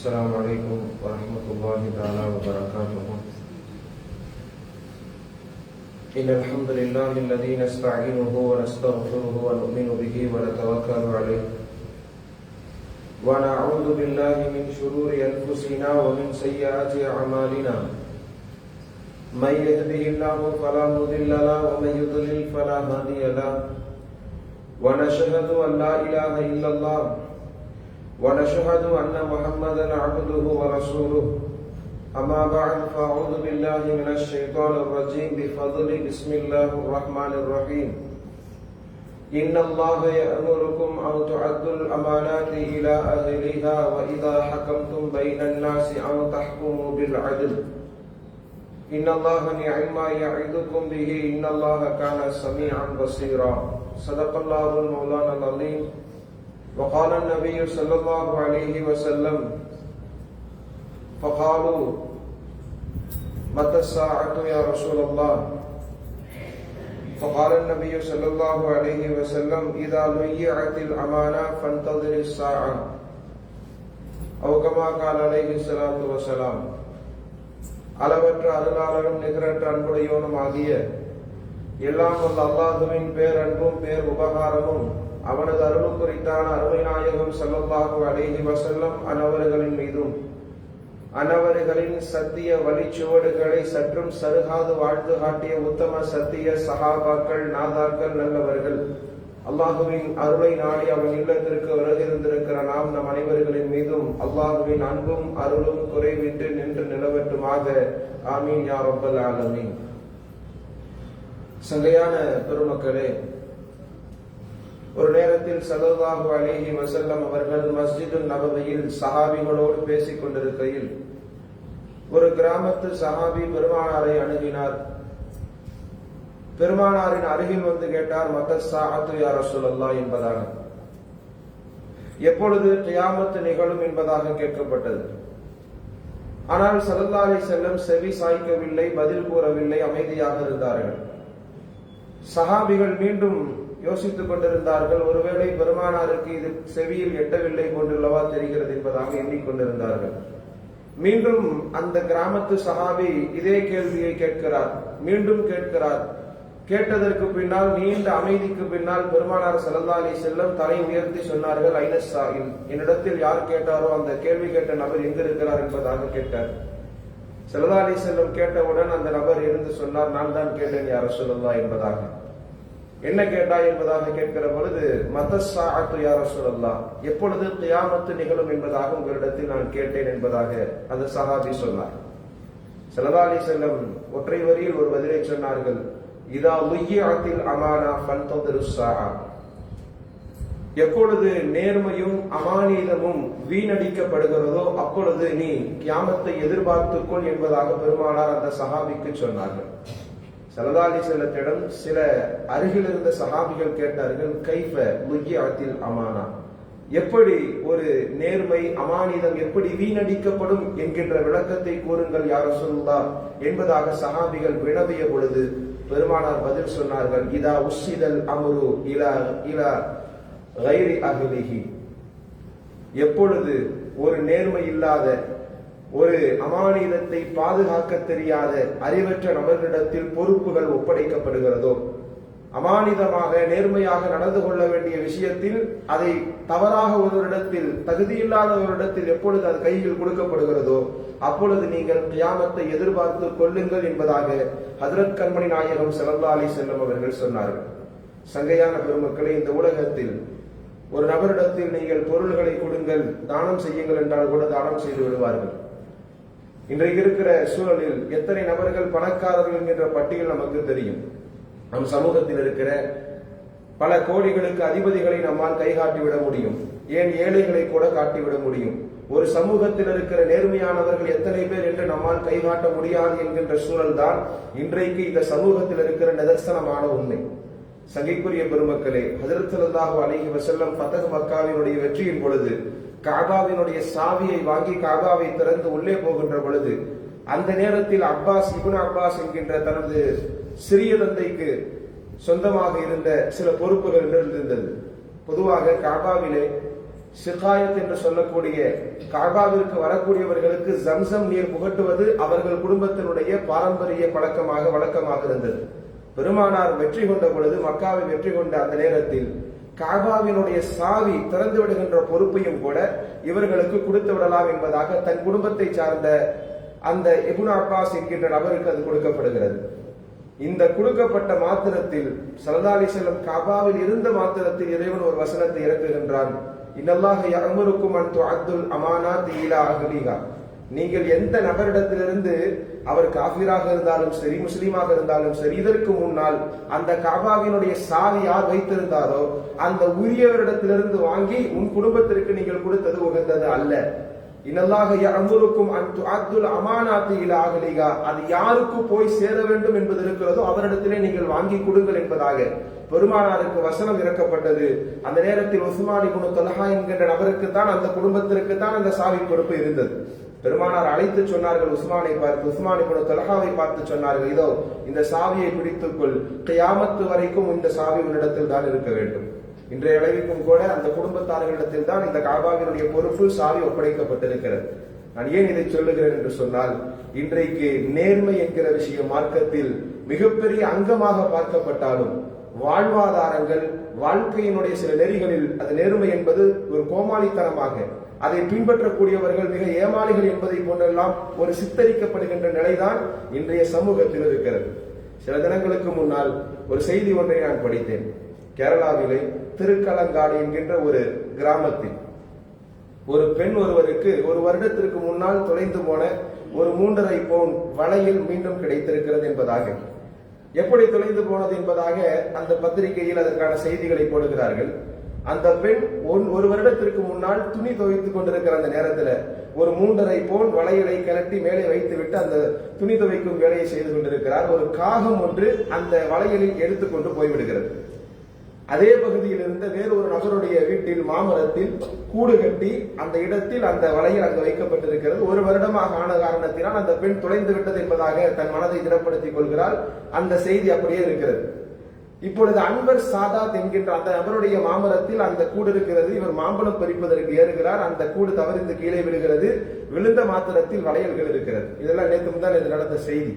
السلام عليكم ورحمة الله تعالى وبركاته إن الحمد لله الذي نستعينه ونستغفره ونؤمن به ونتوكل عليه ونعوذ بالله من شرور أنفسنا ومن سيئات أعمالنا من يهده الله فلا مضل له ومن يضلل فلا هادي له۔ ونشهد أن لا إله إلا الله ونشهد أن محمدا عبده ورسوله. أما بعد فأعوذ بالله من الشيطان الرجيم. بفضل بسم الله الرحمن الرحيم. إن الله يأمركم أن تعدوا الأمانات إلى أهلها وإذا حكمتم بين الناس أن تحكموا بالعدل. إن الله نعم ما يعظكم به. إن الله كان سميعا بصيرا. صدق الله المولانا العظيم. وقال النبي صلى الله عليه وسلم فقالوا متى الساعة يا رسول الله فقال النبي صلى الله عليه وسلم إذا ضيعت الأمانة فانتظر الساعة أو كما قال عليه الصلاة والسلام அளவற்ற அருளாளரும் நிகரற்ற அன்புடையோனும் ஆகிய எல்லாம் வல்ல அல்லாஹுவின் பேரன்பும் பேர் உபகாரமும் அவனது அருள் குறித்தான அருமை நாயகம் ஸல்லல்லாஹு அலைஹி வசல்லம் அனவர்களின் மீதும். அனவர்களின் சத்திய வழிச்சுவடுகளை சற்றும் சருகாது வாழ்ந்து காட்டிய உத்தம சத்திய சகாபாக்கள் நாதாக்கள் நல்லவர்கள். அல்லாஹுவின் அருளை நாடி அவன் இல்லத்திற்கு வருகிருந்திருக்கிற நாம் நம் அனைவர்களின் மீதும் அல்லாஹுவின் அன்பும் அருளும் குறைவிட்டு நின்று நிலவட்டுமாக. ஆமீன் யா ரப்பல் ஆலமீன். சங்கையான பெருமக்களே ஒரு நேரத்தில் சல்லல்லாஹு அலேஹி வசல்லம் அவர்கள் மஸ்ஜிது நபவையில் சஹாபிகளோடு பேசிக் கொண்டிருக்கையில் ஒரு கிராமத்து சஹாபி பெருமானாரை அணுகினார். பெருமானாரின் அருகில் வந்து கேட்டார் மத்த சாத்து யார் என்பதாக. எப்பொழுது கியாமத்து நிகழும் என்பதாக கேட்கப்பட்டது. ஆனால் சல்லல்லா அலி செல்லம் செவி சாய்க்கவில்லை பதில் கூறவில்லை அமைதியாக இருந்தார்கள். சஹாபிகள் மீண்டும் யோசித்துக் கொண்டிருந்தார்கள் ஒருவேளை பெருமானாருக்கு இது செவியில் எட்டவில்லை போன்றல்லவா தெரிகிறது என்பதாக எண்ணிக்கொண்டிருந்தார்கள். மீண்டும் அந்த கிராமத்து சஹாபி இதே கேள்வியை கேட்கிறார். மீண்டும் கேட்கிறார். கேட்டதற்கு பின்னால் நீண்ட அமைதிக்கு பின்னால் பெருமானார் செல்லந்தாலி செல்லும் செல்லம் தலை உயர்த்தி சொன்னார்கள் ஐனஸ் சாஹில் என்னிடத்தில் யார் கேட்டாரோ அந்த கேள்வி கேட்ட நபர் எங்க இருக்கிறார் என்பதாக கேட்டார். சல்லா செல்லும் செல்லம் கேட்டவுடன் அந்த நபர் இருந்து சொன்னார் நான் தான் கேட்டேன் யார சொல்லல்லா என்பதாக. என்ன கேட்டாய் என்பதாக கேட்கிற பொழுது மதஸ்ஸா அத்து யார எப்பொழுது கியாமத்து நிகழும் என்பதாக உங்களிடத்தில் நான் கேட்டேன் என்பதாக அந்த சஹாபி சொன்னார். சல்லா செல்லம் ஒற்றை வரியில் ஒரு பதிலை சொன்னார்கள். இதா உய்யாத்தில் அமானா ஃபன்ததிரு சாஆ எப்பொழுது நேர்மையும் அமானிதமும் வீணடிக்கப்படுகிறதோ அப்பொழுது நீ கியாமத்தை எதிர்பார்த்துக்கொள் என்பதாக பெருமானார் அந்த சஹாபிக்கு சொன்னார்கள். சலதாலி செல்லத்திடம் சில அருகில் இருந்த சகாபிகள் கேட்டார்கள் கைஃப முய்யாத்தில் அமானா? எப்படி ஒரு நேர்மை அமானிதம் எப்படி வீணடிக்கப்படும் என்கின்ற விளக்கத்தை கூறுங்கள் யார சொல்லுதா என்பதாக சகாபிகள் வினவிய பொழுது பெருமானார் பதில் சொன்னார்கள் இதா உஸ்ஸிதல் அமுரு இலா இலா கைரி அகிலிஹி எப்பொழுது ஒரு நேர்மை இல்லாத ஒரு அமானிதத்தை பாதுகாக்க தெரியாத அறிவற்ற நபர்களிடத்தில் பொறுப்புகள் ஒப்படைக்கப்படுகிறதோ? அமானிதமாக நேர்மையாக நடந்து கொள்ள வேண்டிய விஷயத்தில் அதை தவறாக ஒருவரிடத்தில் தகுதியில்லாத ஒருவரிடத்தில் எப்பொழுது அது கையில் கொடுக்கப்படுகிறதோ அப்பொழுது நீங்கள் கியாமத்தை எதிர்பார்த்து கொள்ளுங்கள் என்பதாக ஹதரத் கண்மணி நாயகம் செல்லல்லா அலி செல்லம் அவர்கள் சொன்னார்கள். சங்கையான பெருமக்களை இந்த உலகத்தில் ஒரு நபரிடத்தில் நீங்கள் பொருள்களை கொடுங்கள் தானம் செய்யுங்கள் என்றால் கூட தானம் செய்து விடுவார்கள். இன்றைக்கு இருக்கிற சூழலில் எத்தனை நபர்கள் பணக்காரர்கள் என்கின்ற பட்டியல் நமக்கு தெரியும்? நம் சமூகத்தில் இருக்கிற பல கோடிகளுக்கு அதிபதிகளை நம்மால் கைகாட்டி விட முடியும். ஏன் ஏழைகளை கூட காட்டிவிட முடியும்? ஒரு சமூகத்தில் இருக்கிற நேர்மையானவர்கள் எத்தனை பேர் என்று நம்மால் கைகாட்ட முடியாது என்கின்ற சூழல் தான் இன்றைக்கு இந்த சமூகத்தில் இருக்கிற நிதர்சனமான உண்மை. சங்கைக்குரிய பெருமக்களே ஹஜரத் ஸல்லல்லாஹு அலைஹி வஸல்லம் மக்காவினுடைய வெற்றியின் பொழுது காபாவினுடைய சாவியை வாங்கி காபாவை திறந்து உள்ளே போகின்ற பொழுது அந்த நேரத்தில் அப்பாஸ் இபுன் அப்பாஸ் என்கின்ற தனது சிறிய தந்தைக்கு சொந்தமாக இருந்த சில பொறுப்புகள் இருந்திருந்தது பொதுவாக காபாவிலே சிகாயத் என்று சொல்லக்கூடிய காபாவிற்கு வரக்கூடியவர்களுக்கு ஜம்சம் நீர் புகட்டுவது அவர்கள் குடும்பத்தினுடைய பாரம்பரிய பழக்கமாக வழக்கமாக இருந்தது. பெருமானார் வெற்றி கொண்ட பொழுது மக்காவை வெற்றி கொண்ட அந்த நேரத்தில் காபாவினுடைய சாவி திறந்து விடுகின்ற பொறுப்பையும் கூட இவர்களுக்கு கொடுத்து விடலாம் என்பதாக தன் குடும்பத்தை சார்ந்த அந்த இபுன் அப்பாஸ் என்கின்ற நபருக்கு அது கொடுக்கப்படுகிறது. இந்த கொடுக்கப்பட்ட மாத்திரத்தில் சரதாலி செல்லம் காபாவில் இருந்த மாத்திரத்தில் இறைவன் ஒரு வசனத்தை இறக்குகின்றான். இன்னல்லாக யஅமுருக்கும் அன் அப்துல் அமானா தீலா அஹ்லிஹா. நீங்கள் எந்த நபரிடத்திலிருந்து அவர் காபிராக இருந்தாலும் சரி முஸ்லீமாக இருந்தாலும் சரி இதற்கு முன்னால் அந்த காபாவினுடைய சாவி யார் வைத்திருந்தாரோ அந்த உரியவரிடத்திலிருந்து வாங்கி உன் குடும்பத்திற்கு நீங்கள் கொடுத்தது உகந்தது அல்ல. இன்னல்லாக யஅமுருக்கும் அன் துஅத்துல் இலாகலிகா அது யாருக்கு போய் சேர வேண்டும் என்பது இருக்கிறதோ அவரிடத்திலே நீங்கள் வாங்கி கொடுங்கள் என்பதாக பெருமானாருக்கு வசனம் இறக்கப்பட்டது. அந்த நேரத்தில் உஸ்மானி குணு தொலஹா என்கின்ற நபருக்கு தான் அந்த குடும்பத்திற்கு தான் அந்த சாவி பொறுப்பு இருந்தது. பெருமானார் அழைத்து சொன்னார்கள் உஸ்மானை பார்த்து உஸ்மான் இப்னு தொலகாவை பார்த்து சொன்னார்கள் இதோ இந்த சாவியை பிடித்துக்கொள் கையாமத்து வரைக்கும் இந்த சாவி உன்னிடத்தில் தான் இருக்க வேண்டும். இன்றைய அளவிற்கும் கூட அந்த குடும்பத்தார்களிடத்தில் தான் இந்த காபாவினுடைய பொறுப்பு சாவி ஒப்படைக்கப்பட்டிருக்கிறது. நான் ஏன் இதை சொல்லுகிறேன் என்று சொன்னால் இன்றைக்கு நேர்மை என்கிற விஷயம் மார்க்கத்தில் மிகப்பெரிய அங்கமாக பார்க்கப்பட்டாலும் வாழ்வாதாரங்கள் வாழ்க்கையினுடைய சில நெறிகளில் அது நேர்மை என்பது ஒரு கோமாளித்தனமாக அதை பின்பற்றக்கூடியவர்கள் மிக ஏமாளிகள் என்பதை போன்றெல்லாம் ஒரு சித்தரிக்கப்படுகின்ற நிலைதான் இன்றைய சமூகத்தில் இருக்கிறது. சில தினங்களுக்கு முன்னால் ஒரு செய்தி ஒன்றை நான் படித்தேன். கேரளாவிலே திருக்கலங்காடு என்கின்ற ஒரு கிராமத்தில் ஒரு பெண் ஒருவருக்கு ஒரு வருடத்திற்கு முன்னால் தொலைந்து போன ஒரு மூன்றரை பவுன் வலையில் மீண்டும் கிடைத்திருக்கிறது என்பதாக. எப்படி தொலைந்து போனது என்பதாக அந்த பத்திரிகையில் அதற்கான செய்திகளை போடுகிறார்கள். அந்த பெண் ஒன்- ஒரு வருடத்திற்கு முன்னால் துணி துவைத்துக் கொண்டிருக்கிற அந்த நேரத்துல ஒரு மூன்றரை போன் வளையலை கலட்டி மேலே வைத்துவிட்டு அந்த துணி துவைக்கும் வேலையை செய்து கொண்டிருக்கிறார். ஒரு காகம் ஒன்று அந்த வளையலில் எடுத்துக்கொண்டு போய்விடுகிறது. அதே பகுதியில் இருந்த வேறு ஒரு நபருடைய வீட்டில் மாமரத்தில் கூடு கட்டி அந்த இடத்தில் அந்த வளையல் அங்கு வைக்கப்பட்டிருக்கிறது. ஒரு வருடமாக ஆன காரணத்தினால் அந்த பெண் தொலைந்து விட்டது என்பதாக தன் மனதை திடப்படுத்திக் கொள்கிறார் அந்த செய்தி அப்படியே இருக்கிறது. இப்பொழுது அன்வர் சாதாத் என்கின்ற அந்த நபருடைய மாமரத்தில் அந்த கூடு இருக்கிறது. இவர் மாம்பழம் பறிப்பதற்கு ஏறுகிறார். அந்த கூடு தவறிந்து கீழே விழுகிறது. விழுந்த மாத்திரத்தில் வளையல்கள் இருக்கிறது. இதெல்லாம் நேற்று தான் இது நடந்த செய்தி.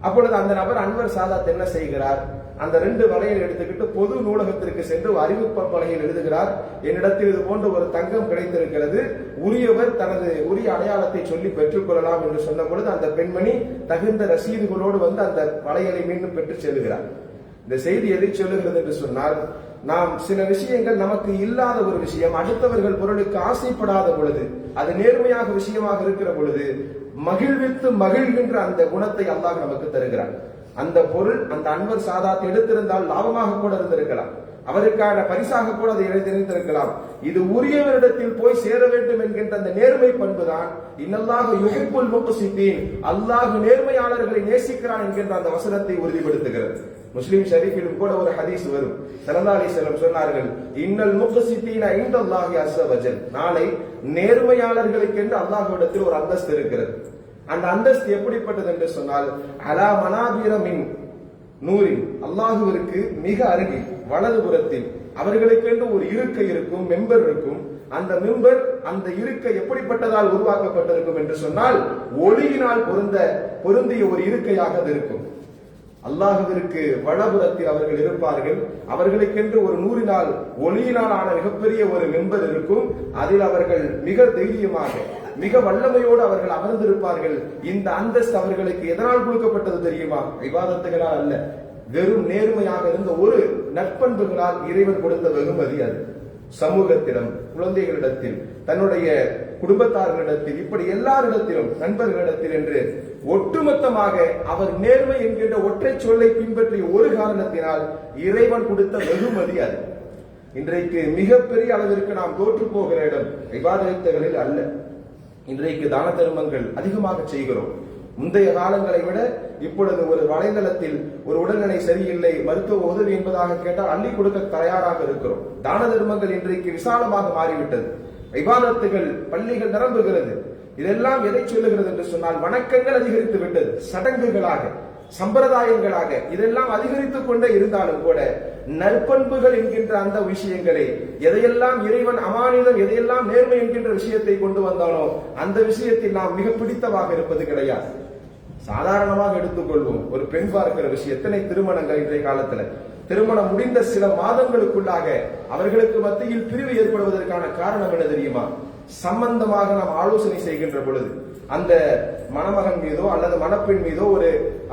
அப்பொழுது அந்த நபர் அன்வர் சாதாத் என்ன செய்கிறார்? அந்த ரெண்டு வலையில் எடுத்துக்கிட்டு பொது நூலகத்திற்கு சென்று ஒரு அறிவிப்பு எழுதுகிறார். என்னிடத்தில் இது போன்ற ஒரு தங்கம் கிடைத்திருக்கிறது. உரியவர் தனது உரிய அடையாளத்தை சொல்லி பெற்றுக்கொள்ளலாம் என்று சொன்ன பொழுது அந்த பெண்மணி தகுந்த ரசீதுகளோடு வந்து அந்த வளையலை மீண்டும் பெற்று செல்கிறார். இந்த செய்தி எதை சொல்லுகிறது என்று சொன்னால் நாம் சில விஷயங்கள் நமக்கு இல்லாத ஒரு விஷயம் அடுத்தவர்கள் பொருளுக்கு ஆசைப்படாத பொழுது அது நேர்மையாக விஷயமாக இருக்கிற பொழுது மகிழ்வித்து மகிழ்கின்ற அந்த குணத்தை அல்லாஹ் நமக்கு தருகிறார் அந்த பொருள் அந்த அன்பர் சாதாத்தை எடுத்திருந்தால் லாபமாக கூட இருந்திருக்கலாம். அவருக்கான பரிசாக கூட அதை எழுதியிருந்திருக்கலாம் இது உரியவரிடத்தில் போய் சேர வேண்டும் என்கின்ற அந்த நேர்மை பண்புதான் இன்னல்லாக யுகைப்புல் முக்சித்தீன் அல்லாஹ் நேர்மையாளர்களை நேசிக்கிறான் என்கின்ற அந்த வசனத்தை உறுதிப்படுத்துகிறது. முஸ்லிம் ஷரீஃபிலும் கூட ஒரு ஹதீஸ் வரும். சல்லல்லாஹு அலைஹி சொன்னார்கள் இன்னல் முக்சித்தீன ஐந்து அல்லாஹி வஜல். நாளை நேர்மையாளர்களுக்கென்று அல்லாஹ்விடத்தில் ஒரு அந்தஸ்து இருக்கிறது. அந்த அந்தஸ்து எப்படிப்பட்டது என்று சொன்னால் அலா மனாபீரமின் நூறின் அல்லாஹுவிற்கு மிக அருகில். வலதுபுறத்தில் அவர்களுக்கென்று ஒரு இருக்கை இருக்கும் மெம்பர் இருக்கும். அந்த மெம்பர் அந்த இருக்கை எப்படிப்பட்டதால் உருவாக்கப்பட்டிருக்கும் என்று சொன்னால் ஒளியினால் பொருந்த பொருந்திய ஒரு இருக்கையாக அது இருக்கும். அல்லாஹுவிற்கு வலபுறத்தில் அவர்கள் இருப்பார்கள். அவர்களுக்கென்று ஒரு நூறினால் ஒளியினால் ஆன மிகப்பெரிய ஒரு மெம்பர் இருக்கும். அதில் அவர்கள் மிக தைரியமாக மிக வல்லமையோடு அவர்கள் அமர்ந்திருப்பார்கள். இந்த அந்தஸ்து அவர்களுக்கு எதனால் கொடுக்கப்பட்டது தெரியுமா? விவாதத்துகளால் அல்ல. வெறும் நேர்மையாக இருந்த ஒரு நற்பண்புகளால் இறைவன் கொடுத்த வெகுமதி அது. சமூகத்திடம் குழந்தைகளிடத்தில் தன்னுடைய குடும்பத்தார்களிடத்தில் இப்படி எல்லாரிடத்திலும் நண்பர்களிடத்தில் என்று ஒட்டுமொத்தமாக அவர் நேர்மை என்கின்ற ஒற்றை சொல்லை பின்பற்றிய ஒரு காரணத்தினால் இறைவன் கொடுத்த வெகுமதி அது. இன்றைக்கு மிகப்பெரிய அளவிற்கு நாம் தோற்று போகிற இடம் விவாதங்களில் அல்ல. இன்றைக்கு தான தர்மங்கள் அதிகமாக செய்கிறோம். முந்தைய காலங்களை விட இப்பொழுது ஒரு வலைதளத்தில் ஒரு உடல்நிலை சரியில்லை மருத்துவ உதவி என்பதாக கேட்டால் அள்ளி கொடுக்க தயாராக இருக்கிறோம். தான தர்மங்கள் இன்றைக்கு விசாலமாக மாறிவிட்டது. விவாதத்துகள் பள்ளிகள் நிரம்புகிறது. இதெல்லாம் எதை சொல்லுகிறது என்று சொன்னால் வணக்கங்கள் அதிகரித்து விட்டது. சடங்குகளாக சம்பிரதாயங்களாக இதெல்லாம் அதிகரித்துக் கொண்டே இருந்தாலும் கூட நற்பண்புகள் என்கின்ற அந்த விஷயங்களை எதையெல்லாம் இறைவன் அமானிதம் எதையெல்லாம் நேர்மை என்கின்ற விஷயத்தை கொண்டு வந்தாலும் அந்த விஷயத்தில் நாம் மிக பிடித்தமாக இருப்பது கிடையாது. சாதாரணமாக எடுத்துக்கொள்வோம். ஒரு பெண் பார்க்கிற விஷயம் எத்தனை திருமணங்கள் இன்றைய காலத்துல? திருமணம் முடிந்த சில மாதங்களுக்குள்ளாக அவர்களுக்கு மத்தியில் பிரிவு ஏற்படுவதற்கான காரணம் என்ன தெரியுமா? சம்பந்தமாக நாம் ஆலோசனை செய்கின்ற பொழுது அந்த மணமகன் மீதோ அல்லது மணப்பெண் மீதோ ஒரு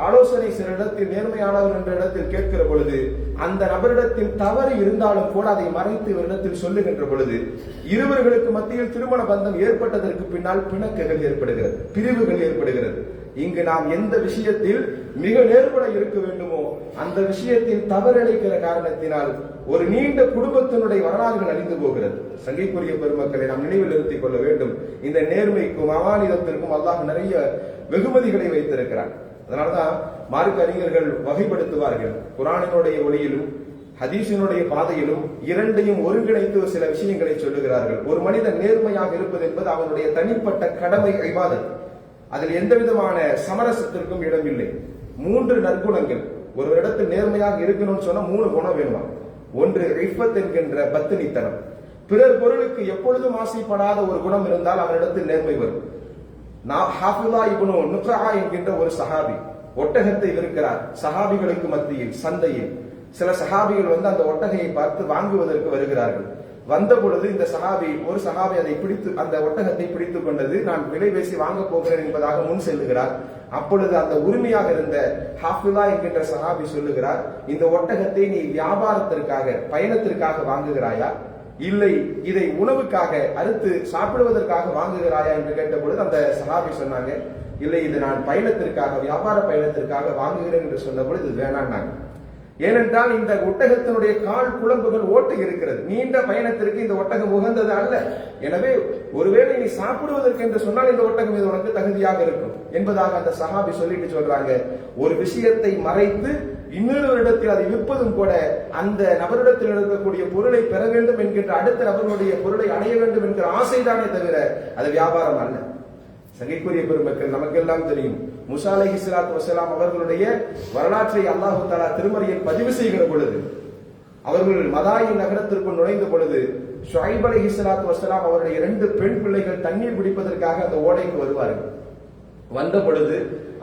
ஆலோசனை சில இடத்தில் நேர்மையானவர் என்ற இடத்தில் கேட்கிற பொழுது அந்த நபரிடத்தில் தவறு இருந்தாலும் கூட அதை மறைத்து இவரிடத்தில் சொல்லுகின்ற பொழுது இருவர்களுக்கு மத்தியில் திருமண பந்தம் ஏற்பட்டதற்கு பின்னால் பிணக்குகள் ஏற்படுகிறது பிரிவுகள் ஏற்படுகிறது. இங்கு நாம் எந்த விஷயத்தில் மிக நேர்பட இருக்க வேண்டுமோ அந்த விஷயத்தில் தவறளிக்கிற காரணத்தினால் ஒரு நீண்ட குடும்பத்தினுடைய வரலாறுகள் அழிந்து போகிறது. சங்கைக்குரிய பெருமக்களை நாம் நினைவில் நிறுத்திக் கொள்ள வேண்டும். இந்த நேர்மைக்கும் அமானிதத்திற்கும் அல்லாஹ் நிறைய வெகுமதிகளை வைத்திருக்கிறார் அதனால்தான் மார்க்க அறிஞர்கள் வகைப்படுத்துவார்கள். குரானினுடைய ஒளியிலும் ஹதீஸினுடைய பாதையிலும் இரண்டையும் ஒருங்கிணைத்து சில விஷயங்களை சொல்லுகிறார்கள். ஒரு மனிதன் நேர்மையாக இருப்பது என்பது அவனுடைய தனிப்பட்ட கடமை ஐவாதம் அதில் எந்த விதமான சமரசத்திற்கும் இடமில்லை. மூன்று நற்குணங்கள். ஒரு இடத்தில் நேர்மையாக இருக்கணும்னு சொன்னா மூணு குணம் வேணுமா? ஒன்று ரிஃபத் என்கின்ற பத்தினித்தனம். பிறர் பொருளுக்கு எப்பொழுதும் ஆசைப்படாத ஒரு குணம் இருந்தால் அவனிடத்தில் நேர்மை வரும். நான் ஹாஃபிலா இப்னு நுக்ரா என்கின்ற ஒரு சஹாபி ஒட்டகத்தை விற்கிறார். சஹாபிகளுக்கு மத்தியில் சந்தையில். சில சஹாபிகள் வந்து அந்த ஒட்டகையை பார்த்து வாங்குவதற்கு வருகிறார்கள். வந்த பொழுது இந்த சஹாபி ஒரு சஹாபி அதை பிடித்து அந்த ஒட்டகத்தை பிடித்துக் கொண்டது நான் விலை பேசி வாங்க போகிறேன் என்பதாக முன் செல்லுகிறார். அப்பொழுது அந்த உரிமையாக இருந்த ஹாஃபிலா என்கின்ற சஹாபி சொல்லுகிறார் இந்த ஒட்டகத்தை நீ வியாபாரத்திற்காக பயணத்திற்காக வாங்குகிறாயா? இல்லை இதை உணவுக்காக அறுத்து சாப்பிடுவதற்காக வாங்குகிறாயா? என்று கேட்ட பொழுது அந்த சஹாபி சொன்னாங்க இல்லை இது நான் பயணத்திற்காக வியாபார பயணத்திற்காக வாங்குகிறேன் என்று சொன்ன பொழுது இது வேணான்னாங்க ஏனென்றால் இந்த ஒட்டகத்தினுடைய கால் குழம்புகள் ஓட்டு இருக்கிறது. நீண்ட பயணத்திற்கு இந்த ஒட்டகம் உகந்தது அல்ல. எனவே ஒருவேளை நீ சாப்பிடுவதற்கு என்று சொன்னால் இந்த ஒட்டகம் இது உனக்கு தகுதியாக இருக்கும் என்பதாக அந்த சஹாபி சொல்லிட்டு சொல்றாங்க. ஒரு விஷயத்தை மறைத்து இன்னொரு இடத்தில் அதை விற்பதும் கூட அந்த நபரிடத்தில் இருக்கக்கூடிய பொருளை பெற வேண்டும் என்கின்ற அடுத்த நபருடைய பொருளை அடைய வேண்டும் என்கிற ஆசைதானே தவிர அது வியாபாரம் அல்ல. சங்கைக்குரிய பெருமக்கள் நமக்கெல்லாம் தெரியும். முசா அலைஹி வசலாம் அவர்களுடைய வரலாற்றை அல்லாஹு தாலா திருமறையில் பதிவு செய்கிற பொழுது அவர்கள் மதாயின் நகரத்திற்குள் நுழைந்த பொழுது ஷாயிப் அலைஹி ஸலாத்து வசலாம் அவருடைய இரண்டு பெண் பிள்ளைகள் தண்ணீர் பிடிப்பதற்காக அந்த ஓடைக்கு வருவார்கள். வந்த பொழுது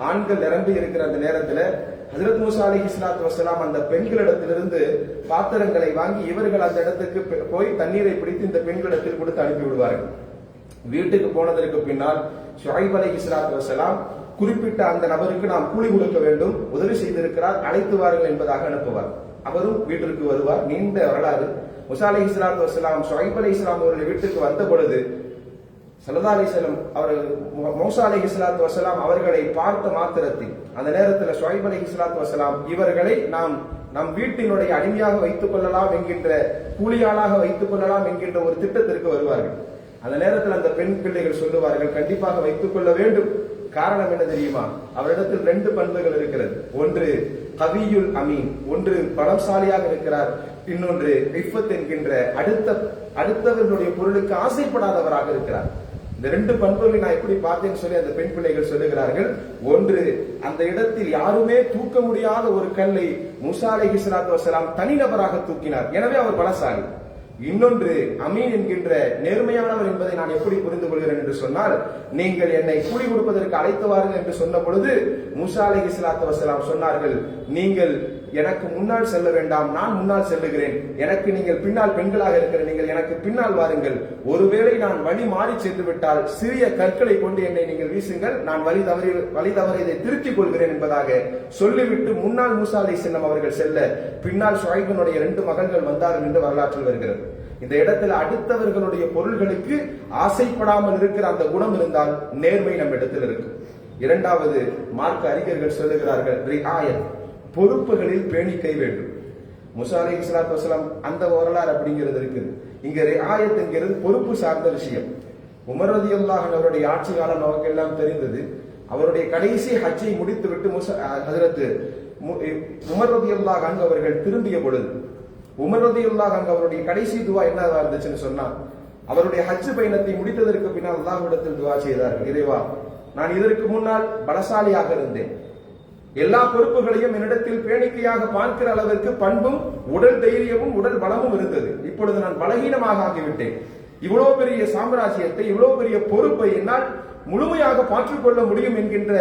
ஆண்கள் நிரம்பி இருக்கிற அந்த நேரத்துல ஹசரத் மூசா அலி இஸ்லாத்து வசலாம் அந்த பெண்களிடத்திலிருந்து பாத்திரங்களை வாங்கி இவர்கள் அந்த இடத்துக்கு போய் தண்ணீரை பிடித்து இந்த பெண்களிடத்தில் கொடுத்து அனுப்பி விடுவார்கள். வீட்டுக்கு போனதற்கு பின்னால் ஷாயிப் அலி இஸ்லாத்து வசலாம் குறிப்பிட்ட அந்த நபருக்கு நாம் கூலி கொடுக்க வேண்டும் உதவி செய்திருக்கிறார் அழைத்து வாருங்கள் என்பதாக அனுப்புவார். அவரும் வீட்டிற்கு வருவார் நீண்ட வரலாறு. முசா அலி இஸ்லாத்து வசலாம் ஷாயிப் அலி இஸ்லாம் அவர்கள் வீட்டுக்கு வந்த பொழுது சல்லா அலிஸ்லம் அவர்கள் மௌசா அலி இஸ்லாத்து வசலாம் அவர்களை பார்த்த மாத்திரத்தில் அந்த நேரத்தில் ஷுவைப் அலி இஸ்லாத்து வசலாம் இவர்களை நாம் நம் வீட்டினுடைய அடிமையாக வைத்துக் கொள்ளலாம் என்கின்ற கூலியாளாக வைத்துக் கொள்ளலாம் என்கின்ற ஒரு திட்டத்திற்கு வருவார்கள். அந்த நேரத்தில் அந்த பெண் பிள்ளைகள் சொல்லுவார்கள் கண்டிப்பாக வைத்துக் கொள்ள வேண்டும். காரணம் என்ன தெரியுமா? அவரிடத்தில் ரெண்டு பண்புகள் இருக்கிறது. ஒன்று கவியுல் அமீன். ஒன்று பலசாலியாக இருக்கிறார். இன்னொன்று ரிஃபத் என்கின்ற அடுத்த அடுத்தவர்களுடைய பொருளுக்கு ஆசைப்படாதவராக இருக்கிறார். இந்த ரெண்டு பண்புகளை நான் எப்படி பார்த்தேன்னு சொல்லி அந்த பெண் பிள்ளைகள் சொல்லுகிறார்கள். ஒன்று அந்த இடத்தில் யாருமே தூக்க முடியாத ஒரு கல்லை முசா அலைஹி ஸலாத்து தனிநபராக தூக்கினார். எனவே அவர் பலசாலி. இன்னொன்று அமீன் என்கின்ற நேர்மையானவர் என்பதை நான் எப்படி புரிந்து கொள்கிறேன் என்று சொன்னால் நீங்கள் என்னை கூலி கொடுப்பதற்கு அழைத்து வாருங்கள் என்று சொன்ன பொழுது மூசா அலைஹி ஸலாத்து சொன்னார்கள் நீங்கள் எனக்கு முன்னால் செல்ல வேண்டாம் நான் முன்னால் செல்லுகிறேன். எனக்கு நீங்கள் பின்னால் பெண்களாக இருக்கிற நீங்கள் எனக்கு பின்னால் வாருங்கள். ஒருவேளை நான் வழி மாறி சென்று விட்டால் சிறிய கற்களை கொண்டு என்னை நீங்கள் வீசுங்கள். நான் வழி தவறி வழி தவறியதை திருத்திக் கொள்கிறேன் என்பதாக சொல்லிவிட்டு முன்னால் மூசா அலை செல்லம் அவர்கள் செல்ல பின்னால் சுவைபனுடைய இரண்டு மகன்கள் வந்தார்கள் என்று வரலாற்றில் வருகிறது. இந்த இடத்துல அடுத்தவர்களுடைய பொருள்களுக்கு ஆசைப்படாமல் இருக்கிற அந்த குணம் இருந்தால் நேர்மை நம்ம இடத்தில் இருக்கும். இரண்டாவது மார்க்க அறிஞர்கள் சொல்லுகிறார்கள் ரிஆயத் பொறுப்புகளில் பேணிக்கை வேண்டும். முசாரி இஸ்லாத் வசலாம் அந்த வரலாறு அப்படிங்கிறது இருக்குது. இங்க ரிஆயத் என்கிறது பொறுப்பு சார்ந்த விஷயம். உமரதி அல்லாஹன் அவருடைய ஆட்சி காலம் நமக்கு எல்லாம் தெரிந்தது. அவருடைய கடைசி ஹஜ்ஜை முடித்துவிட்டு முசா ஹஜரத் உமர் ரதி அல்லாஹ் அவர்கள் திரும்பிய பொழுது உமர் அங்க அவருடைய கடைசி துவா என்னவா இருந்துச்சுன்னு சொன்னா அவருடைய ஹஜ் பயணத்தை முடித்ததற்கு பின்னால் அல்லாஹ்விடத்தில் துவா செய்தார்கள் இறைவா நான் இதற்கு முன்னால் பலசாலியாக இருந்தேன். எல்லா பொறுப்புகளையும் என்னிடத்தில் பேணிக்கையாக பார்க்கிற அளவிற்கு பண்பும் உடல் தைரியமும் உடல் பலமும் இருந்தது. இப்பொழுது நான் பலகீனமாக ஆகிவிட்டேன். இவ்வளவு பெரிய சாம்ராஜ்யத்தை இவ்வளவு பெரிய பொறுப்பை என்னால் முழுமையாக பாற்றுக்கொள்ள முடியும் என்கின்ற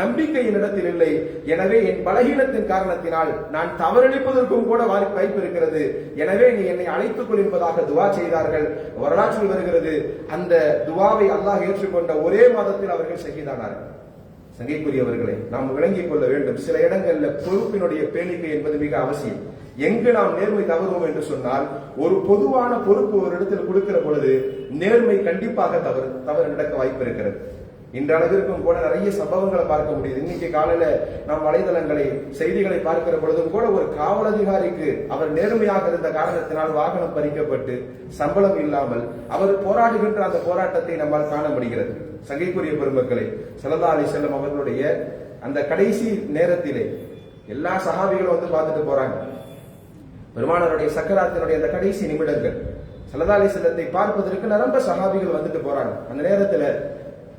நம்பிக்கை என்னிடத்தில் இல்லை. எனவே என் பலகீனத்தின் காரணத்தினால் நான் தவறளிப்பதற்கும் கூட வாய்ப்பு வாய்ப்பு இருக்கிறது. எனவே நீ என்னை அழைத்துக் கொள் துவா செய்தார்கள். வரலாற்றில் வருகிறது அந்த துவாவை அல்லாஹ் ஏற்றுக்கொண்ட ஒரே மாதத்தில் அவர்கள் ஷஹீதானார்கள் சங்கைக்குரியவர்களை நாம் விளங்கிக் கொள்ள வேண்டும். சில இடங்களில் பொறுப்பினுடைய பேணிக்கை என்பது மிக அவசியம். எங்கு நாம் நேர்மை தவறுவோம் என்று சொன்னால் ஒரு பொதுவான பொறுப்பு ஒரு இடத்தில் கொடுக்கிற பொழுது நேர்மை கண்டிப்பாக தவறு தவறு நடக்க வாய்ப்பு இருக்கிறது. இன்றளவிற்கும் கூட நிறைய சம்பவங்களை பார்க்க முடியுது. இன்னைக்கு காலையில நம் வலைதளங்களை செய்திகளை பார்க்கிற பொழுதும் கூட ஒரு காவல் அதிகாரிக்கு அவர் நேர்மையாக இருந்த காரணத்தினால் வாகனம் பறிக்கப்பட்டு சம்பளம் இல்லாமல் அவர் போராடுகின்ற அந்த போராட்டத்தை நம்மால் காண முடிகிறது. சங்கைக்குரிய பெருமக்களை சல்லா அலி செல்லம் அவர்களுடைய அந்த கடைசி நேரத்திலே எல்லா சகாவிகளும் வந்து பார்த்துட்டு போறாங்க. பெருமானாருடைய சக்கராத்தினுடைய அந்த கடைசி நிமிடங்கள். சல்லா செல்லத்தை பார்ப்பதற்கு நிரம்ப சஹாபிகள் வந்துட்டு போறாங்க. அந்த நேரத்துல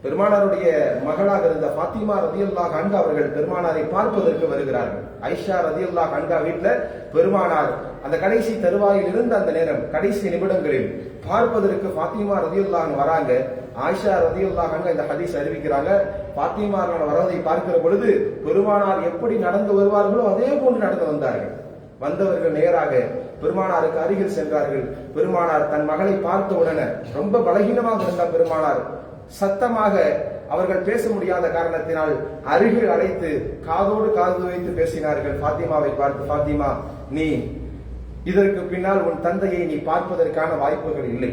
பெருமானாருடைய மகளாக இருந்த பாத்திமா ரதியுல்லா கண்டா அவர்கள் பெருமானாரை பார்ப்பதற்கு வருகிறார்கள். ஐஷா ரதியுல்லா கண்டா வீட்டுல பெருமானார் அந்த கடைசி தருவாயில் இருந்த அந்த நேரம் கடைசி நிமிடங்களில் பார்ப்பதற்கு பாத்திமா ரதியுல்லான் வராங்க. ஆயிஷா ரதியுல்லா கண்கா இந்த ஹதீஸ் அறிவிக்கிறாங்க. பாத்திமா வரதை பார்க்கிற பொழுது பெருமானார் எப்படி நடந்து வருவார்களோ அதே போன்று நடந்து வந்தார்கள். வந்தவர்கள் நேராக பெருமானாருக்கு அருகில் சென்றார்கள். பெருமானார் தன் மகளை பார்த்த உடனே ரொம்ப பலகீனமாக இருந்த பெருமானார். சத்தமாக அவர்கள் பேச முடியாத காரணத்தினால் அருகில் அழைத்து காதோடு காது வைத்து பேசினார்கள். பாத்திமாவை பார்த்து பாத்திமா நீ இதற்கு பின்னால் உன் தந்தையை நீ பார்ப்பதற்கான வாய்ப்புகள் இல்லை.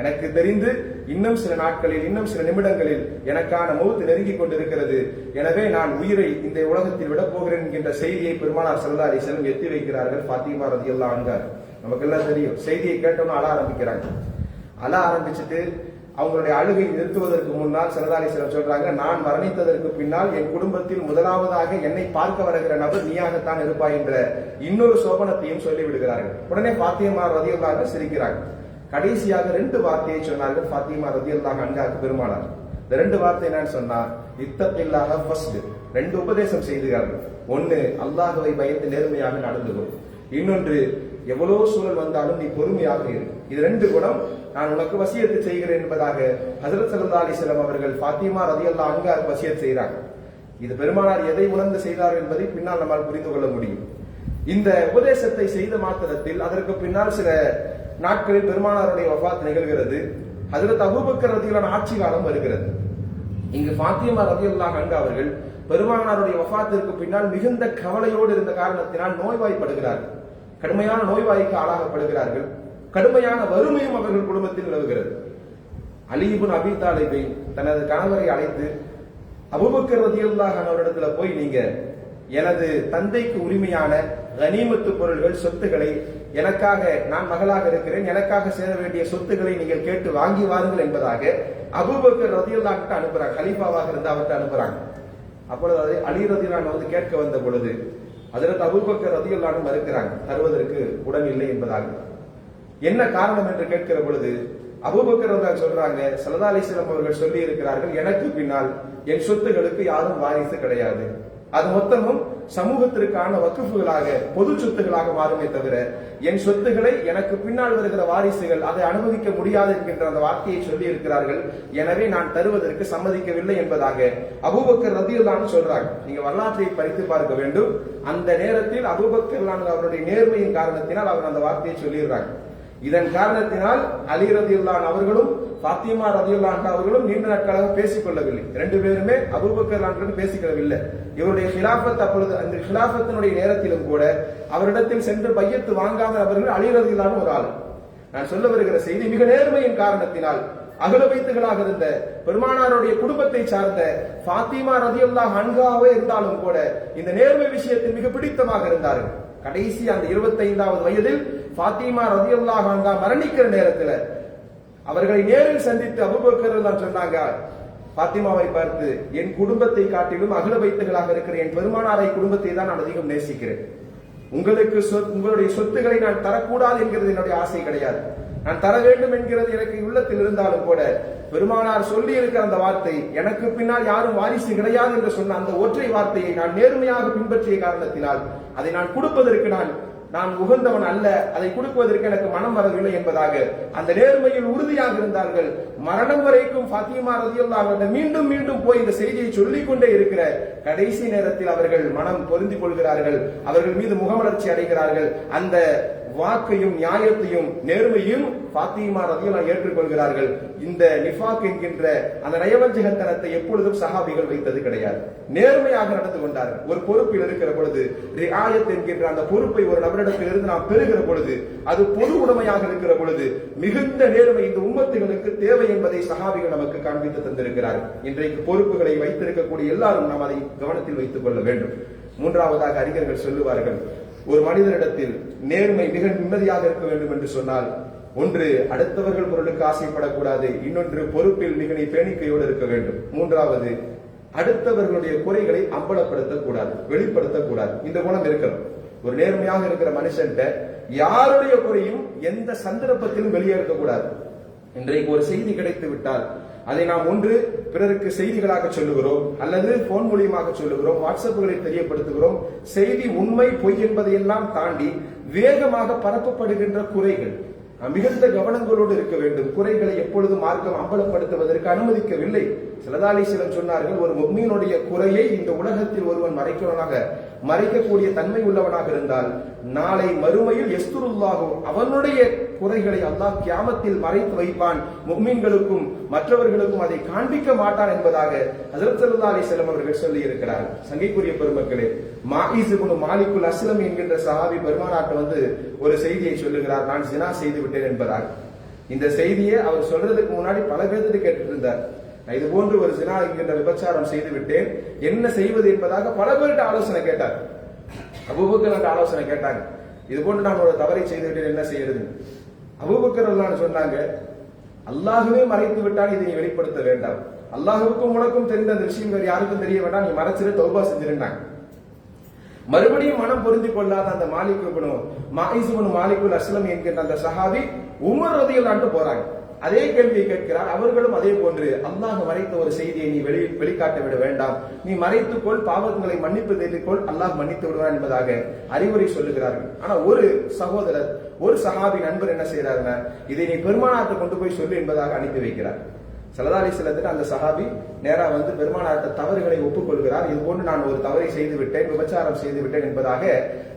எனக்கு தெரிந்து இன்னும் சில நாட்களில் இன்னும் சில நிமிடங்களில் எனக்கான மௌத்து நெருங்கிக் கொண்டிருக்கிறது. எனவே நான் உயிரை இந்த உலகத்தில் விடப் போகிறேன் என்கின்ற செய்தியை பெருமானார் சல்லா அலி எத்தி வைக்கிறார்கள். பாத்திமா ரதி எல்லாம் அன்றார் நமக்கு எல்லாம் தெரியும். செய்தியை கேட்டோம்னு அழ ஆரம்பிக்கிறாங்க. அழ ஆரம்பிச்சுட்டு அவங்களுடைய அழுகை நிறுத்துவதற்கு முன்னால் சரதாரி சிலர் சொல்றாங்க நான் மரணித்ததற்கு பின்னால் என் குடும்பத்தில் முதலாவதாக என்னை பார்க்க வருகிற நபர் நீயாகத்தான் இருப்பாய் என்ற இன்னொரு சோபனத்தையும் சொல்லி விடுகிறார்கள் உடனே பாத்தியமா ரதியுல்லாங்க சிரிக்கிறார்கள் கடைசியாக ரெண்டு வார்த்தையை சொன்னார்கள் ஃபாத்திமா ரதி அல்லாஹ் அன்காக்கு பெருமானார். இந்த ரெண்டு வார்த்தை என்னன்னு சொன்னா இத்தப்பில்லாத ஃபர்ஸ்ட் ரெண்டு உபதேசம் செய்துகிறார்கள். ஒன்னு அல்லாஹுவை பயந்து நேர்மையாக நடந்து கொள். இன்னொன்று எவ்வளவு சூழல் வந்தாலும் நீ பொறுமையாக இரு. இது ரெண்டு குணம். நான் உனக்கு வசியத்து செய்கிறேன் என்பதாக ஹசரத் சல்லா அலிஸ்லாம் அவர்கள் ரதி அல்லாஹ் அன்கார் வசியத் செய்கிறாங்க இது பெருமானார் எதை உணர்ந்து செய்தார் என்பதை பின்னால் நம்மால் புரிந்து கொள்ள முடியும். இந்த உபதேசத்தை செய்த மாத்திரத்தில் அதற்கு பின்னால் சில நாட்களில் பெருமானாருடைய வஃபாத் நிகழ்கிறது. அதில் அபூபக்கர் ரதியிலான ஆட்சி காலம் வருகிறது. இங்கு பாத்தியமா ரதியுல்லா கங்க அவர்கள் பெருமானாருடைய வஃபாத்திற்கு பின்னால் மிகுந்த கவலையோடு இருந்த காரணத்தினால் நோய்வாய்ப்படுகிறார்கள் கடுமையான நோய்வாய்க்கு ஆளாகப்படுகிறார்கள். கடுமையான வறுமையும் அவர்கள் குடும்பத்தில் நிலவுகிறது. அலிபுன் அபி தாலிபை தனது கணவரை அழைத்து அபுபக்கர் ரதியுல்லாஹ் அவரிடத்துல போய் நீங்க எனது தந்தைக்கு உரிமையான கனிமத்து பொருள்கள் சொத்துக்களை எனக்காக நான் மகளாக இருக்கிறேன் எனக்காக சேர வேண்டிய சொத்துக்களை நீங்கள் கேட்டு வாங்கி வாருங்கள் என்பதாக அபூபக்கர் ரதியுல்லா கிட்ட அனுப்புறாங்க. கலீஃபாவாக இருந்து அவர்கிட்ட அனுப்புறாங்க. அப்பொழுது அதை அலி ரதியுல்லான் வந்து கேட்க வந்த பொழுது அதற்கு அபூபக்கர் ரதியுல்லானும் மறுக்கிறாங்க தருவதற்கு உடன் இல்லை என்பதாக. என்ன காரணம் என்று கேட்கிற பொழுது அபூபக்கர் ரதியுல்லாஹ் சொல்றாங்க சலதா அலிஸ்லாம் அவர்கள் சொல்லி இருக்கிறார்கள் எனக்கு பின்னால் என் சொத்துகளுக்கு யாரும் வாரிசு கிடையாது. அது மொத்தமும் சமூகத்திற்கான வக்குப்புகளாக பொது சொத்துகளாக மாறுமே தவிர என் சொத்துக்களை எனக்கு பின்னால் வருகிற வாரிசுகள் அதை அனுமதிக்க முடியாது என்கின்ற அந்த வார்த்தையை சொல்லி இருக்கிறார்கள் எனவே நான் தருவதற்கு சம்மதிக்கவில்லை என்பதாக அபூபக்கர் ரதியுல்லான்னு சொல்றாங்க. நீங்க வரலாற்றை படித்து பார்க்க வேண்டும். அந்த நேரத்தில் அபூபக்கர் அவருடைய நேர்மையின் காரணத்தினால் அவர் அந்த வார்த்தையை சொல்லிடுறாங்க. இதன் காரணத்தினால் அலி ரதியுல்லான் அவர்களும் பாத்திமா ரதியுல்லான் அவர்களும் நீண்ட நாட்களாக பேசிக் கொள்ளவில்லை. ரெண்டு பேருமே அபுபக்கர் பேசிக்கொள்ளவில்லை இவருடைய ஹிலாபத் அப்பொழுது அந்த ஹிலாபத்தினுடைய நேரத்திலும் கூட அவரிடத்தில் சென்று பையத்து வாங்காத நபர்கள் அலி ரதியுல்லான் ஒரு ஆள். நான் சொல்ல வருகிற செய்தி மிக நேர்மையின் காரணத்தினால் அகல வைத்துகளாக இருந்த பெருமானாருடைய குடும்பத்தை சார்ந்த பாத்திமா ரதியுல்லா ஹன்காவே இருந்தாலும் கூட இந்த நேர்மை விஷயத்தில் மிக பிடித்தமாக இருந்தார்கள். கடைசி அந்த இருபத்தி ஐந்தாவது வயதில் பாத்திமா ரதியுல்லா ஹான்கா மரணிக்கிற நேரத்துல அவர்களை நேரில் சந்தித்து அபுபக்கர் சொன்னாங்க பாத்திமாவை பார்த்து என் குடும்பத்தை காட்டிலும் அகல வைத்துகளாக இருக்கிற என் பெருமானாரை குடும்பத்தை தான் நான் அதிகம் நேசிக்கிறேன். உங்களுக்கு உங்களுடைய சொத்துக்களை நான் தரக்கூடாது என்கிறது என்னுடைய ஆசை கிடையாது. நான் தர வேண்டும் என்கிறது எனக்கு உள்ளத்தில் இருந்தாலும் கூட பெருமானார் சொல்லி இருக்கிற அந்த வார்த்தை எனக்கு பின்னால் யாரும் வாரிசு கிடையாது என்று சொன்ன அந்த ஒற்றை வார்த்தையை நான் நேர்மையாக பின்பற்றிய காரணத்தினால் அதை நான் கொடுப்பதற்கு நான் நான் உகந்தவன் அல்ல. அதை கொடுப்பதற்கு எனக்கு மனம் வரவில்லை என்பதாக. அந்த நேர்மையில் உறுதியாக இருந்தார்கள். மரணம் வரைக்கும் பாத்திமா ரதியுல்லாஹ் மீண்டும் மீண்டும் போய் இந்த செய்தியை சொல்லிக் கொண்டே இருக்கிற கடைசி நேரத்தில் அவர்கள் மனம் பொருந்திக் கொள்கிறார்கள். அவர்கள் மீது முகமலர்ச்சி அடைகிறார்கள். அந்த வாக்கையும் நியாயத்தையும் நேர்மையும் பாத்திமா ரதியெல்லாம் ஏற்றுக்கொள்கிறார்கள். இந்த நிஃபாக் என்கின்ற அந்த நயவஞ்சகத்தனத்தை எப்பொழுதும் சஹாபிகள் வைத்தது கிடையாது. நேர்மையாக நடந்து கொண்டார்கள். ஒரு பொறுப்பில் இருக்கிற பொழுது ரியாயத் என்கின்ற அந்த பொறுப்பை ஒரு நபரிடத்தில் இருந்து நாம் பெறுகிற பொழுது அது பொது உடைமையாக இருக்கிற பொழுது மிகுந்த நேர்மை இந்த உம்மத்துகளுக்கு தேவை என்பதை சஹாபிகள் நமக்கு காண்பித்து தந்திருக்கிறார்கள். இன்றைக்கு பொறுப்புகளை வைத்திருக்கக்கூடிய எல்லாரும் நாம் அதை கவனத்தில் வைத்துக் கொள்ள வேண்டும். மூன்றாவதாக அறிஞர்கள் சொல்லுவார்கள் ஒரு மனிதனிடத்தில் நேர்மை மிக நிம்மதியாக இருக்க வேண்டும் என்று சொன்னால் ஒன்று அடுத்தவர்கள் பொருளுக்கு ஆசைப்படக்கூடாது. இன்னொன்று பொறுப்பில் மிக நீ பேணிக்கையோடு இருக்க வேண்டும். மூன்றாவது அடுத்தவர்களுடைய குறைகளை அம்பலப்படுத்தக்கூடாது வெளிப்படுத்தக்கூடாது. இந்த குணம் இருக்கணும். ஒரு நேர்மையாக இருக்கிற மனுஷன்ட்ட யாருடைய குறையும் எந்த சந்தர்ப்பத்திலும் வெளியே இருக்கக்கூடாது இன்றைக்கு ஒரு செய்தி கிடைத்து விட்டால் அதை நாம் ஒன்று பிறருக்கு செய்திகளாக சொல்லுகிறோம் அல்லது போன் மூலியமாக சொல்லுகிறோம் வாட்ஸ்அப்புகளில் தெரியப்படுத்துகிறோம். செய்தி உண்மை பொய் என்பதையெல்லாம் தாண்டி வேகமாக பரப்பப்படுகின்ற குறைகள் மிகுந்த கவனங்களோடு இருக்க வேண்டும். குறைகளை எப்பொழுதும் மார்க்கம் அம்பலப்படுத்துவதற்கு அனுமதிக்கவில்லை. சிலதாலி சிலர் சொன்னார்கள் ஒரு முக்மீனுடைய குறையை இந்த உலகத்தில் ஒருவன் மறைக்கிறவனாக மறைக்கக்கூடிய தன்மை உள்ளவனாக இருந்தால் நாளை மறுமையில் எஸ்துருல்லாகும் அவனுடைய குறைகளை அல்லாஹ் கியாமத்தில் மறைத்து வைப்பான். முக்மீன்களுக்கும் மற்றவர்களுக்கும் அதை காண்பிக்க மாட்டான் என்பதாக ஹசரத் சல்லா அலிஸ்லாம் அவர்கள் சொல்லி இருக்கிறார் சங்கைக்குரிய பெருமக்களே மாயிஸ் இப்னு மாலிகுல் அஸ்லம் என்கின்ற சஹாபி பெருமானாட்ட வந்து ஒரு செய்தியை சொல்லுகிறார் நான் சினா செய்து விட்டேன் என்பதாக இந்த செய்தியை அவர் சொல்றதுக்கு முன்னாடி பல பேர்த்து கேட்டுட்டு இருந்தார். இது போன்று ஒரு சினா என்கின்ற விபச்சாரம் செய்து விட்டேன். என்ன செய்வது என்பதாக பல பேர்கிட்ட ஆலோசனை கேட்டார். அபூபக்கர் ஆலோசனை கேட்டாங்க. இது போன்று நான் ஒரு தவறை செய்து விட்டேன் என்ன செய்யறது? அபூபக்கர் சொன்னாங்க அல்லாஹுவே மறைத்து விட்டால் இதை வெளிப்படுத்த வேண்டாம். அல்லாஹுக்கும் உனக்கும் தெரிந்த அந்த விஷயம் வேறு யாருக்கும் தெரிய வேண்டாம். நீ மறைச்சிரு தௌபா செஞ்சிருந்தாங்க மறுபடியும் மனம் பொருந்தி கொள்ளாத அந்த மாலிக் இப்னு மாலிகுல் அஸ்லம் என்கின்ற அந்த சஹாபி உமர் ரதியில் போறாங்க. அதே கேள்வியை கேட்கிறார். அவர்களும் அதே போன்று அல்லாஹ் மறைத்த ஒரு செய்தியை நீ வெளி வெளிக்காட்ட விட வேண்டாம். நீ மறைத்துக்கொள் பாவங்களை மன்னிப்பு தேடிக்கொள் அல்லாஹ் மன்னித்து விடுவார் என்பதாக அறிவுரை சொல்லுகிறார்கள். ஆனா ஒரு சகோதரர் ஒரு சஹாபி நண்பர் என்ன செய்யறாருன்னா இதை நீ பெருமானார்ட்ட கொண்டு போய் சொல்லு என்பதாக அனுப்பி வைக்கிறார். சலதாரி சிலத்துக்கு அந்த சஹாபி நேரா வந்து பெருமானார்த்த தவறுகளை ஒப்புக்கொள்கிறார். இது போன்று நான் ஒரு தவறை செய்து விட்டேன் விபச்சாரம் செய்து விட்டேன் என்பதாக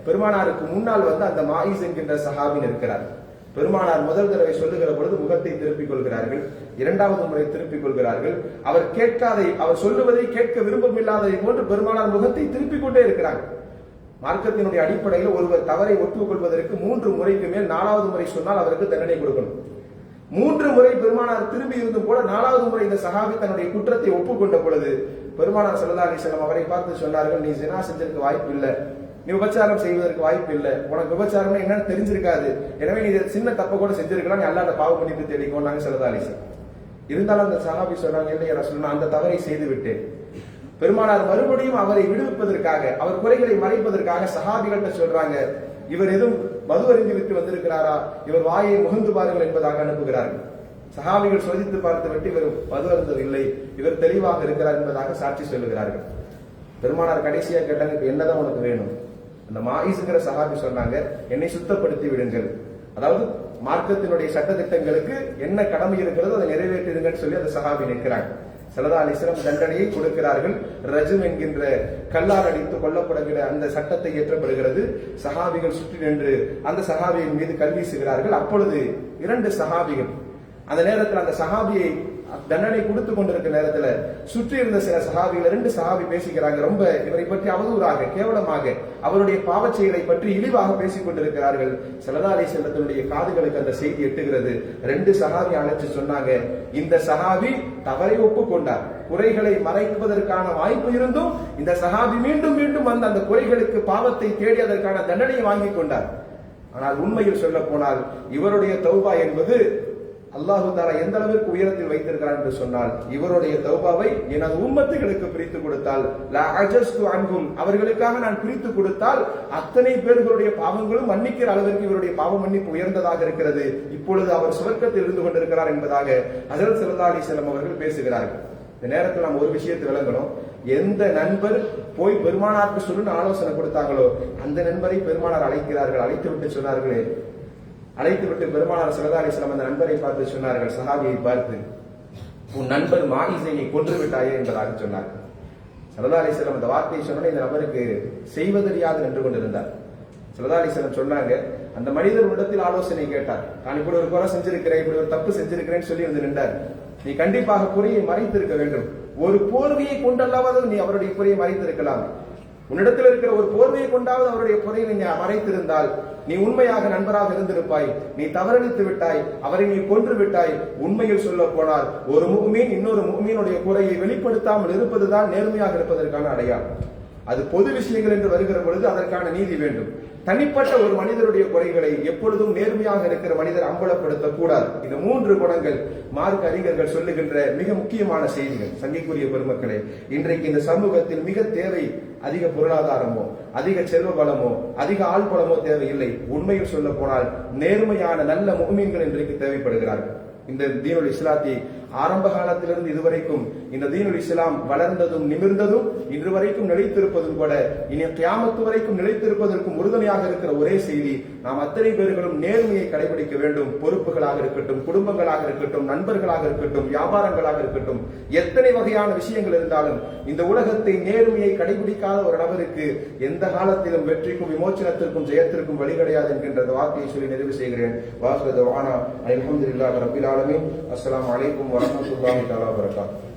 பெருமானாருக்கு முன்னால் வந்து அந்த மாயிஸ் என்கின்ற சஹாபின் இருக்கிறார் பெருமானார் முதல் தடவை சொல்லுகிற பொழுது முகத்தை திருப்பிக் கொள்கிறார்கள். இரண்டாவது முறை திருப்பிக் கொள்கிறார்கள். அவர் கேட்காதை அவர் சொல்லுவதை கேட்க விருப்பமில்லாததை போன்று பெருமானார் முகத்தை திருப்பிக் கொண்டே இருக்கிறார். மார்க்கத்தினுடைய அடிப்படையில் ஒருவர் தவறை ஒப்புக்கொள்வதற்கு மூன்று முறைக்கு மேல் நாலாவது முறை சொன்னால் அவருக்கு தண்டனை கொடுக்கணும். மூன்று முறை பெருமானார் திரும்பி இருந்தும் கூட நாலாவது முறை இந்த சஹாபி தன்னுடைய குற்றத்தை ஒப்புக்கொண்ட பொழுது பெருமானார் சல்லா அலிஸ்லாம் அவரை பார்த்து சொன்னார்கள் நீ ஜினா செஞ்சிருக்க வாய்ப்பு இல்லை. நீ விபச்சாரம் செய்வதற்கு வாய்ப்பு இல்லை. உனக்கு விபச்சாரம் என்னன்னு தெரிஞ்சிருக்காது. எனவே நீ சின்ன தப்பை கூட செஞ்சிருக்கலாம். நீ அல்லாத பாவ பண்ணிட்டு தேடிக்கோ நாங்க சல்லா இருந்தாலும் அந்த சஹாபி சொன்னாங்க இல்லையா ரசூல் அந்த தவறை செய்து விட்டேன். பெருமானார் மறுபடியும் அவரை விடுவிப்பதற்காக அவர் குறைகளை மறைப்பதற்காக சஹாபிகள்கிட்ட சொல்றாங்க இவர் எதுவும் மது அறிந்து விட்டு வந்திருக்கிறாரா? இவர் வாயை முகந்து பாருங்கள் என்பதாக அனுப்புகிறார்கள். சஹாபிகள் சோதித்து பார்த்து விட்டு இவர் மது அருந்தவில்லை இவர் தெளிவாக இருக்கிறார் என்பதாக சாட்சி சொல்லுகிறார்கள். பெருமானார் கடைசியாக கேட்டாங்க இப்ப என்னதான் உனக்கு வேணும்? அந்த மாயிசுங்கிற சஹாபி சொன்னாங்க என்னை சுத்தப்படுத்தி விடுங்கள். அதாவது மார்க்கத்தினுடைய சட்டத்திட்டங்களுக்கு என்ன கடமை இருக்கிறதோ அதை நிறைவேற்றிடுங்கன்னு சொல்லி அந்த சஹாபி நிற்கிறாங்க. சலதா அலிஸ்லாம் தண்டனையை கொடுக்கிறார்கள். ரஜும் என்கின்ற கல்லால் அடித்து கொல்லப்படுகிற அந்த சட்டத்தை இயற்றப்படுகிறது சஹாபிகள் சுற்றி நின்று அந்த சஹாபியின் மீது கல்வீசுகிறார்கள். அப்பொழுது இரண்டு சஹாபிகள் அந்த நேரத்தில் அந்த சஹாபியை தண்டனை கொடுத்து கொண்டிருக்கிற நேரத்துல சுற்றி இருந்த சில சஹாபிகள் ரெண்டு சஹாபி பேசிக்கிறாங்க. ரொம்ப இவரை பற்றி அவதூறாக கேவலமாக அவருடைய பாவச் செயலை பற்றி இழிவாக பேசிக் கொண்டிருக்கிறார்கள். சலதாலை செல்லத்தினுடைய காதுகளுக்கு அந்த செய்தி எட்டுகிறது. ரெண்டு சஹாபி அழைச்சு சொன்னாங்க இந்த சஹாபி தவறை ஒப்புக்கொண்டார். குறைகளை மறைப்பதற்கான வாய்ப்பு இருந்தும் இந்த சஹாபி மீண்டும் மீண்டும் வந்து அந்த குறைகளுக்கு பாவத்தை தேடி அதற்கான தண்டனையை வாங்கி கொண்டார். ஆனால் உண்மையில் சொல்ல போனால் இவருடைய தௌபா என்பது அல்லாஹு தாலா எந்த அளவிற்கு உயரத்தில் வைத்திருக்கிறார் என்று சொன்னால் இவருடைய தௌபாவை எனது உம்மத்துகளுக்கு பிரித்து கொடுத்தால் அன்பும் அவர்களுக்காக நான் பிரித்து கொடுத்தால் அத்தனை பேர்களுடைய பாவங்களும் மன்னிக்கிற அளவிற்கு இவருடைய பாவ மன்னிப்பு உயர்ந்ததாக இருக்கிறது. இப்பொழுது அவர் சுவர்க்கத்தில் இருந்து கொண்டிருக்கிறார் என்பதாக ஹஜரத் ஸல்லல்லாஹு அலைஹி அவர்கள் பேசுகிறார்கள். இந்த நேரத்தில் நாம் ஒரு விஷயத்தை விளங்கணும். எந்த நண்பர் போய் பெருமானாருக்கு சொல்லுன்னு ஆலோசனை கொடுத்தாங்களோ அந்த நண்பரை பெருமானார் அழைக்கிறார்கள் அழைத்து விட்டு சொன்னார்களே அழைத்து விட்டு பெருமானார் ஸல்லல்லாஹு சிலம் அந்த நண்பரை பார்த்து சொன்னார்கள் சஹாபியை பார்த்து உன் நண்பர் மாயிசை கொன்று விட்டாயே என்பதாக சொன்னார். ஸல்லல்லாஹு அலைஹி அந்த வார்த்தையை சொன்ன இந்த நபருக்கு செய்வதறியாது நின்று கொண்டிருந்தார். ஸல்லல்லாஹு அலைஹி சொன்னாங்க அந்த மனிதர் இடத்தில் ஆலோசனை கேட்டார். நான் இப்படி ஒரு குறை செஞ்சிருக்கிறேன் இப்படி ஒரு தப்பு செஞ்சிருக்கிறேன்னு சொல்லி வந்து நின்றார். நீ கண்டிப்பாக குறையை மறைத்திருக்க வேண்டும். ஒரு போர்வையை கொண்டல்லாவது நீ அவருடைய குறையை மறைத்திருக்கலாம். உன்னிடத்தில் இருக்கிற ஒரு போர்வையை கொண்டாவது அவருடைய புதையை நீ மறைத்திருந்தால் நீ உண்மையாக நண்பராக இருந்திருப்பாய் நீ தவறளித்து விட்டாய் அவரை நீ கொன்று விட்டாய் உண்மையில் சொல்ல போனால் ஒரு முகமீன் இன்னொரு முகமீனுடைய குறையை வெளிப்படுத்தாமல் இருப்பதுதான் நேர்மையாக இருப்பதற்கான அடையாளம். அது பொது விஷயங்கள் என்று வருகிற பொழுது அதற்கான நீதி வேண்டும். தனிப்பட்ட ஒரு மனிதருடைய குறைகளை எப்பொழுதும் நேர்மையாக இருக்கிற மனிதர் அம்பலப்படுத்த கூடாது இந்த மூன்று குணங்கள் மார்க்க அறிஞர்கள் சொல்லுகின்ற மிக முக்கியமான செய்திகள். சங்கிக்குரிய பெருமக்களே இன்றைக்கு இந்த சமூகத்தில் மிக தேவை அதிக பொருளாதாரமோ அதிக செல்வ பலமோ அதிக ஆள் பலமோ தேவையில்லை. உண்மையில் சொல்ல போனால் நேர்மையான நல்ல முகமீன்கள் இன்றைக்கு தேவைப்படுகிறார்கள். இந்த தீனுல் இஸ்லாத்தி ஆரம்ப காலத்திலிருந்து இதுவரைக்கும் இந்த தீனுல் இஸ்லாம் வளர்ந்ததும் நிமிர்ந்ததும் இன்று வரைக்கும் நிலைத்திருப்பதும் கூட இனி கியாமத்து வரைக்கும் நிலைத்திருப்பதற்கும் உறுதுணையாக இருக்கிற ஒரே செய்தி நாம் அத்தனை பேர்களும் நேர்மையை கடைபிடிக்க வேண்டும். பொறுப்புகளாக இருக்கட்டும் குடும்பங்களாக இருக்கட்டும் நண்பர்களாக இருக்கட்டும் வியாபாரங்களாக இருக்கட்டும் எத்தனை வகையான விஷயங்கள் இருந்தாலும் இந்த உலகத்தை நேர்மையை கடைபிடிக்காத ஒரு நபருக்கு எந்த காலத்திலும் வெற்றிக்கும் விமோச்சனத்திற்கும் ஜெயத்திற்கும் வழி கிடையாது என்கின்ற வார்த்தையை சொல்லி நிறைவு செய்கிறேன். வாசுரத வானா அல்ஹம்துலில்லாஹி ரப்பில் ஆலமீன். அஸ்ஸலாமு warahmatullahi wabarakatuh